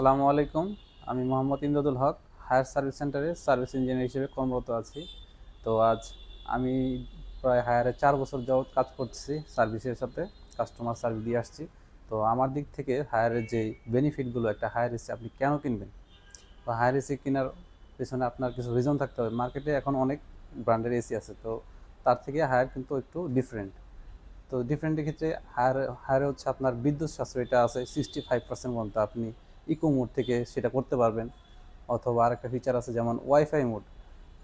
আসসালামু আলাইকুম। আমি মোহাম্মদ ইমদাদুল হক, হায়ার সার্ভিস সেন্টারে সার্ভিস ইঞ্জিনিয়ার হিসেবে কর্মরত আছি। তো আজ আমি প্রায় হায়ারে চার বছর যাবৎ কাজ করছি সার্ভিসের সাথে, কাস্টমার সার্ভিস দিয়ে আসছি। তো আমার দিক থেকে হায়ারের যে বেনিফিটগুলো, একটা হায়ার এসি আপনি কেন কিনবেন? তো হায়ার এসি কেনার পেছনে আপনার কিছু রিজন থাকতে হবে। মার্কেটে এখন অনেক ব্র্যান্ডের এসি আছে, তো তার থেকে হায়ার কিন্তু একটু ডিফারেন্ট তো ডিফারেন্টের ক্ষেত্রে হায়ার হায়ারে হচ্ছে আপনার বিদ্যুৎ সাশ্রয়টা আছে সিক্সটি ফাইভ পার্সেন্ট পর্যন্ত। আপনি ইকো মোড থেকে সেটা করতে পারবেন। অথবা আরেকটা ফিচার আছে যেমন ওয়াইফাই মোড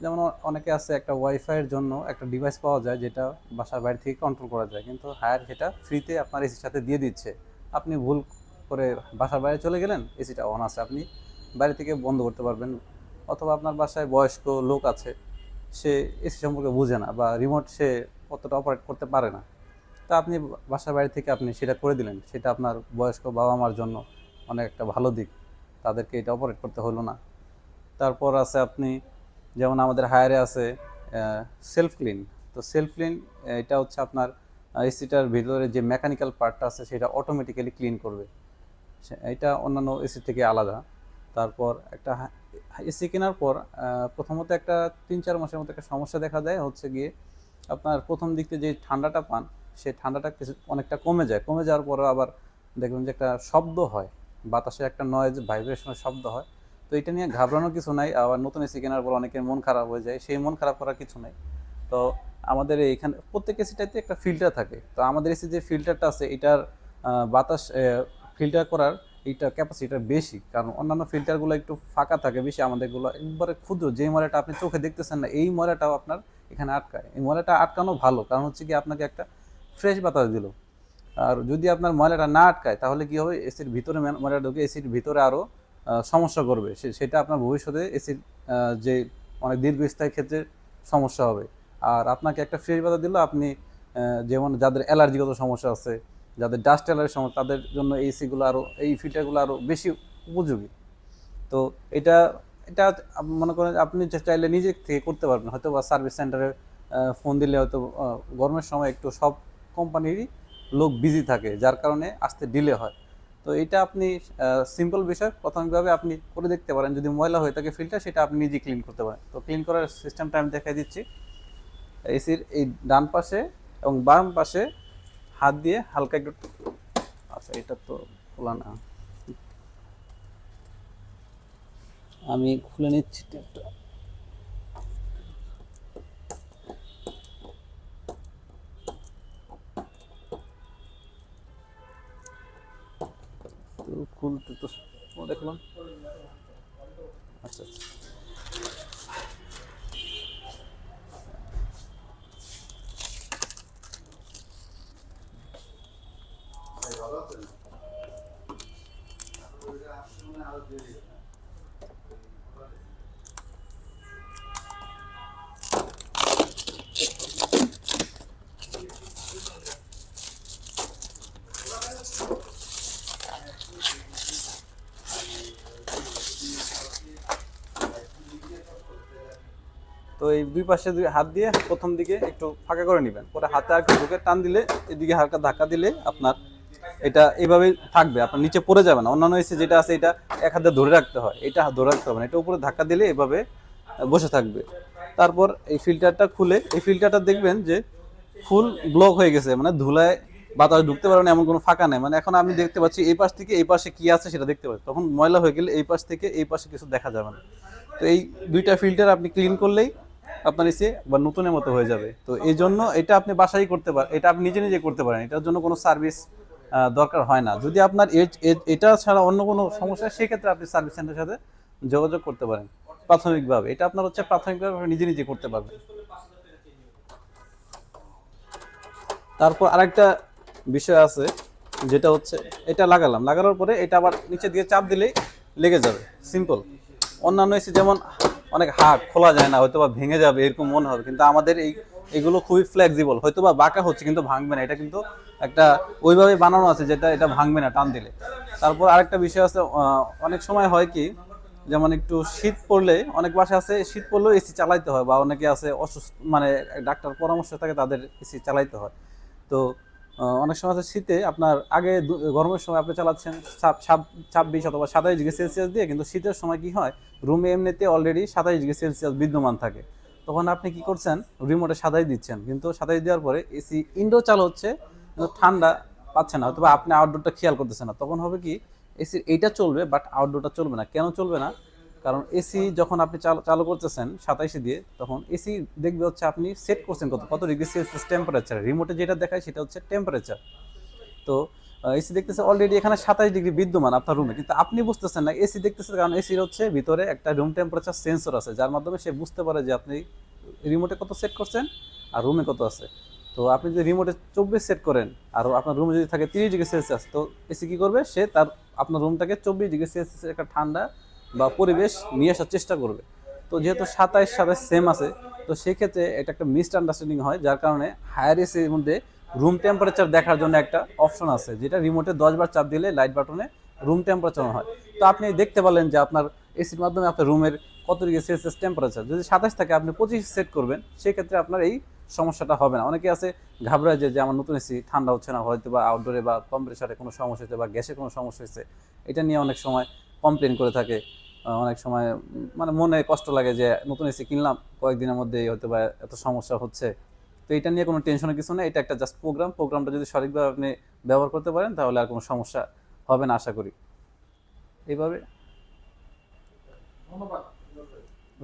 যেমন অনেকে আছে একটা ওয়াইফাইয়ের জন্য একটা ডিভাইস পাওয়া যায় যেটা বাসার বাইরে থেকে কন্ট্রোল করা যায়। কিন্তু হায়ার সেটা ফ্রিতে আপনার এসির সাথে দিয়ে দিচ্ছে। আপনি ভুল করে বাসার বাইরে চলে গেলেন এসিটা অন আছে। আপনি বাইরে থেকে বন্ধ করতে পারবেন। অথবা আপনার বাসায় বয়স্ক লোক আছে, সে এসি সম্পর্কে বুঝে না বা রিমোট সে অতটা অপারেট করতে পারে না। তা আপনি বাসার বাইরে থেকে আপনি সেটা করে দিলেন। সেটা আপনার বয়স্ক বাবা মার জন্য অনেক একটা ভালো দিক। তাদেরকে এটা অপারেট করতে হলো না। তারপর আছে আপনি, যেমন আমাদের হায়ারে আছে সেলফ ক্লিন তো সেলফ ক্লিন এটা হচ্ছে আপনার এসিটার ভিতরে যে মেকানিক্যাল পার্টটা আছে, সেটা অটোমেটিক্যালি ক্লিন করবে। এটা অন্যান্য এসি থেকে আলাদা। তারপর একটা এসি কেনার পর প্রথমত একটা তিন চার মাসের মতো একটা সমস্যা দেখা দেয়, হচ্ছে গিয়ে আপনার প্রথম দিক থেকে যে ঠান্ডাটা পান সেই ঠান্ডাটা কিছু, অনেকটা কমে যায়। কমে যাওয়ার পরে আবার দেখবেন যে একটা শব্দ হয়। বাতাসে একটা নয়েজ ভাইব্রেশনের শব্দ হয়। তো এটা নিয়ে ঘাবড়ানোর কিছু নাই। আবার নতুন এসি কেনার পর অনেকের মন খারাপ হয়ে যায়। সেই মন খারাপ করার কিছু নাই। তো আমাদের এইখানে, প্রত্যেক এসিটাতে একটা ফিল্টার থাকে। তো আমাদের এসি যে ফিল্টারটা আছে, এটার বাতাস ফিল্টার করার এইটা ক্যাপাসিটিটা বেশি। কারণ অন্যান্য ফিল্টারগুলো একটু ফাঁকা থাকে বেশি। আমাদেরগুলো একবারে ক্ষুদ্র। যে ময়লাটা আপনি চোখে দেখতেছেন না, এই ময়লাটাও আপনার এখানে আটকায়। এই ময়লাটা আটকানো ভালো। কারণ হচ্ছে কি, আপনাকে একটা ফ্রেশ বাতাস দিল। আর যদি আপনার ময়লাটা না আটকায়, তাহলে কি হবে? এসির ভিতরে ম্যা- ময়লা ঢুকে এসির ভিতরে আরও সমস্যা করবে। সেটা আপনার ভবিষ্যতে এসির যে অনেক দীর্ঘস্থায়ী ক্ষেত্রে সমস্যা হবে। আর আপনাকে একটা ফ্রেশ বাতাস দিল, আপনি যেমন যাদের অ্যালার্জিগত সমস্যা আছে, যাদের ডাস্ট অ্যালার্জি সমস্যা, তাদের জন্য এই এসিগুলো আরও এই ফিল্টারগুলো আরও বেশি উপযোগী। তো এটা এটা মনে করেন আপনি চাইলে নিজে থেকে করতে পারবেন। হয়তো বা সার্ভিস সেন্টারে ফোন দিলে হয়তো গরমের সময় একটু সব কোম্পানিরই লোক বিজি থাকে, যার কারণে আসতে ডিলে হয়। তো এটা আপনি সিম্পল বিষয়। প্রাথমিকভাবে আপনি করে দেখতে পারেন, যদি ময়লা হয়ে থাকে ফিল্টার সেটা আপনি নিজে ক্লিন করতে পারেন। তো ক্লিন করার সিস্টেমটা আমি দেখাই দিচ্ছি। এসির এই ডান পাশে এবং বাম পাশে হাত দিয়ে হালকা একটু আচ্ছা এটা তো খোলা না। আমি খুলে নিচ্ছি টেপটা খুলতে তো দেখলাম। আচ্ছা আচ্ছা। তো এই দুই পাশে দুই হাত দিয়ে প্রথম দিকে একটু ফাঁকা করে নেবেন। পরে হাতে আর ঢুকে টান দিলে এদিকে হালকা ধাক্কা দিলে আপনার এটা এইভাবেই থাকবে, আপনার নিচে পড়ে যাবে না। অন্যান্য এসে যেটা আছে, এটা এক হাতে ধরে রাখতে হয়। এটা ধরে রাখতে হবে না। এটা উপরে ধাক্কা দিলে এভাবে বসে থাকবে। তারপর এই ফিল্টারটা খুলে, এই ফিল্টারটা দেখবেন যে ফুল ব্লক হয়ে গেছে। মানে ধুলায় বাতাস ঢুকতে পারে না, এমন কোনো ফাঁকা নেই। মানে এখন আমি দেখতে পাচ্ছি, এই পাশ থেকে এই পাশে কি আছে সেটা দেখতে পাচ্ছি। তখন ময়লা হয়ে গেলে এই পাশ থেকে এই পাশে কিছু দেখা যাবে না। তো এই দুইটা ফিল্টার আপনি ক্লিন করলেই আপনার এসে বা নতুনের মতো হয়ে যাবে। তো এই জন্য এটা আপনি বাসায় করতে পারেন এটা আপনি নিজে নিজে করতে পারেন। এটার জন্য কোনো সার্ভিস দরকার হয় না। যদি আপনার এটা ছাড়া অন্য কোনো সমস্যা, সেক্ষেত্রে আপনি সার্ভিস সেন্টারের সাথে যোগাযোগ করতে পারেন। প্রাথমিকভাবে। এটা আপনার হচ্ছে প্রাথমিকভাবে নিজে নিজে করতে পারবেন। তারপর আরেকটা বিষয় আছে, যেটা হচ্ছে এটা লাগালাম। লাগানোর পরে এটা আবার নিচে দিয়ে চাপ দিলেই লেগে যাবে। সিম্পল অন্যান্য এসে যেমন অনেক হার্ড খোলা যায় না হয়তো বা ভেঙে যাবে, এরকম মনে হবে। কিন্তু আমাদের এই, এগুলো খুবই ফ্লেক্সিবল হয়তো বা বাঁকা হচ্ছে, কিন্তু ভাঙবে না। এটা কিন্তু একটা ওইভাবে বানানো আছে, যেটা, এটা ভাঙবে না টান দিলে। তারপর আরেকটা বিষয় আছে অনেক সময় হয় কি, যেমন একটু শীত পড়লে, অনেক বাসা আছে, শীত পড়লেও এসি চালাইতে হয়, বা অনেকে আছে অসুস্থ মানে ডাক্তার পরামর্শ থাকে তাদের এসি চালাইতে হয়। তো অনেক সময় শীতে আপনার আগে গরমের সময় আপনি চালাচ্ছেন ছাব- ছাব- ছাব্বিশ অথবা সাতাইশ ডিগ্রি সেলসিয়াস দিয়ে, কিন্তু শীতের সময় কি হয়? রুমে এমনিতে অলরেডি সাতাইশ ডিগ্রি সেলসিয়াস বিদ্যমান থাকে। তখন আপনি কি করছেন? রিমোটে সাতাইশ দিচ্ছেন। কিন্তু সাতাইশ দেওয়ার পরে এসি ইনডোর চালু হচ্ছে কিন্তু ঠান্ডা পাচ্ছে না। অথবা আপনি আউটডোরটা খেয়াল করতেছেন না। তখন হবে কি, এসির এইটা চলবে বাট আউটডোরটা চলবে না। কেন চলবে না? কারণ এসি যখন আপনি চালু করতেছেন সাতাইশে দিয়ে, তখন এসি দেখবে হচ্ছে আপনি সেট করছেন কত কত ডিগ্রি সেলসিয়াস টেম্পারেচার রিমোটে যেটা দেখায় সেটা হচ্ছে টেম্পারেচার তো এসি দেখতেছে অলরেডি এখানে সাতাইশ ডিগ্রি বিদ্যমান আপনার রুমে কিন্তু আপনি বুঝতেছেন না, এসি দেখতেছে কারণ এসির হচ্ছে ভিতরে একটা রুম টেম্পারেচার সেন্সর আছে, যার মাধ্যমে সে বুঝতে পারে যে আপনি রিমোটে কত সেট করছেন আর রুমে কত আছে। তো আপনি যদি রিমোটে চব্বিশ সেট করেন আর আপনার রুমে যদি থাকে তিরিশ ডিগ্রি সেলসিয়াস তো এসি কী করবে? সে তার আপনার রুমটাকে চব্বিশ ডিগ্রি সেলসিয়াসের একটা ঠান্ডা বা পরিবেশ নিয়ে আসার চেষ্টা করবে। তো যেহেতু সাতাইশ সাতাইশ সেম আছে, তো সেক্ষেত্রে এটা একটা মিস মিসআন্ডারস্ট্যান্ডিং হয়, যার কারণে হায়ার এসির মধ্যে রুম টেম্পারেচার দেখার জন্য একটা অপশন আছে, যেটা রিমোটে দশ বার চাপ দিলে লাইট বাটনে রুম টেম্পারেচার হয়। তো আপনি দেখতে পারলেন যে আপনার এসির মাধ্যমে আপনার রুমের কত ডিগ্রি সেলসিয়াস টেম্পারেচার যদি সাতাশ থাকে, আপনি পঁচিশ সেট করবেন, সেক্ষেত্রে আপনার এই সমস্যাটা হবে না। অনেকে আছে ঘাবড়ায় যে আমার নতুন এসি ঠান্ডা হচ্ছে না, হয়তো বা আউটডোরে বা কম্প্রেসারে কোনো সমস্যা হয়েছে বা গ্যাসে কোনো সমস্যা হয়েছে। এটা নিয়ে অনেক সময় কমপ্লেন করে থাকে। অনেক সময় মানে মনে কষ্ট লাগে যে নতুন এসি কিনলাম, কয়েকদিনের মধ্যেই হয়তো বা এত সমস্যা হচ্ছে। তো এটা নিয়ে কোনো টেনশনের কিছু নেই, এটা একটা জাস্ট প্রোগ্রাম প্রোগ্রামটা যদি সঠিকভাবে আপনি ব্যবহার করতে পারেন, তাহলে আর কোনো সমস্যা হবে না, আশা করি। এইভাবে। ধন্যবাদ।